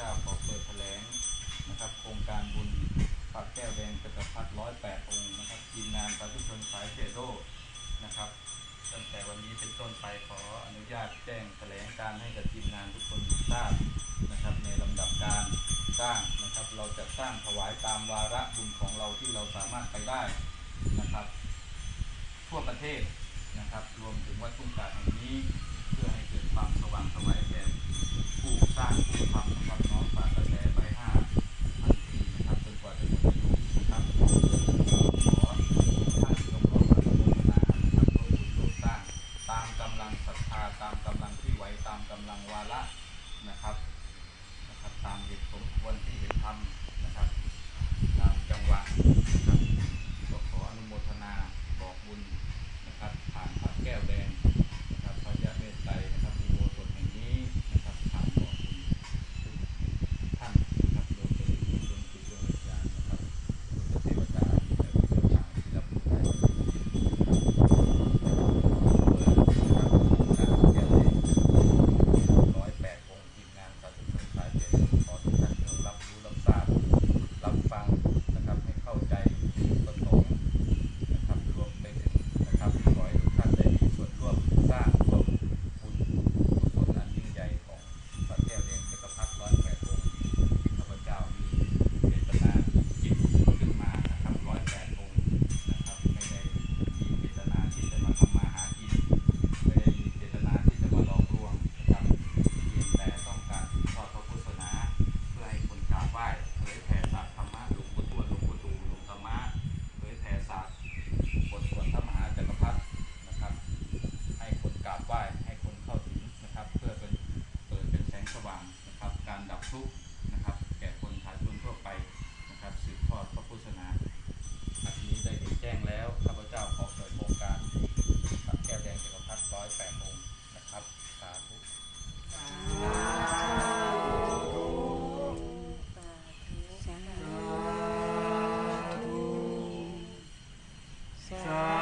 จ้าขอเปิดแถลงนะครับโครงการบุญฝากแก้วแดงจักรพรรดิร้อยแปดองค์นะครับทีมงานประชาชนสายเทโดนะครับตั้งแต่วันนี้เป็นต้นไปขออนุญาตแจ้งแถลงการให้กับทีมงานทุกคนทราบนะครับ ในลำดับการสร้างนะครับ เราจะสร้างถวายตามวาระบุญของเราที่เราสามารถไปได้นะครับ ทั่วประเทศนะครับ รวมถึงวัดทุ่งกาแห่งนี้ามศรัทธาตามกำลังที่ไหวตามกำลังวาระนะครับนะครับ ตามเหตุสมควรที่เห็นทำ บทุกข์นะครับ แก่คนสานรณชนทั่วไปนะครับสืบทอดพระพุทธศาสนาอันนี้ได้เห็นแจ้งแล้วข้าพเจ้าขอเปิดโครงการตัดแก้วแดงจักรพรรดิร้อยแปดองค์นะครับสาธุสาธุสาธุ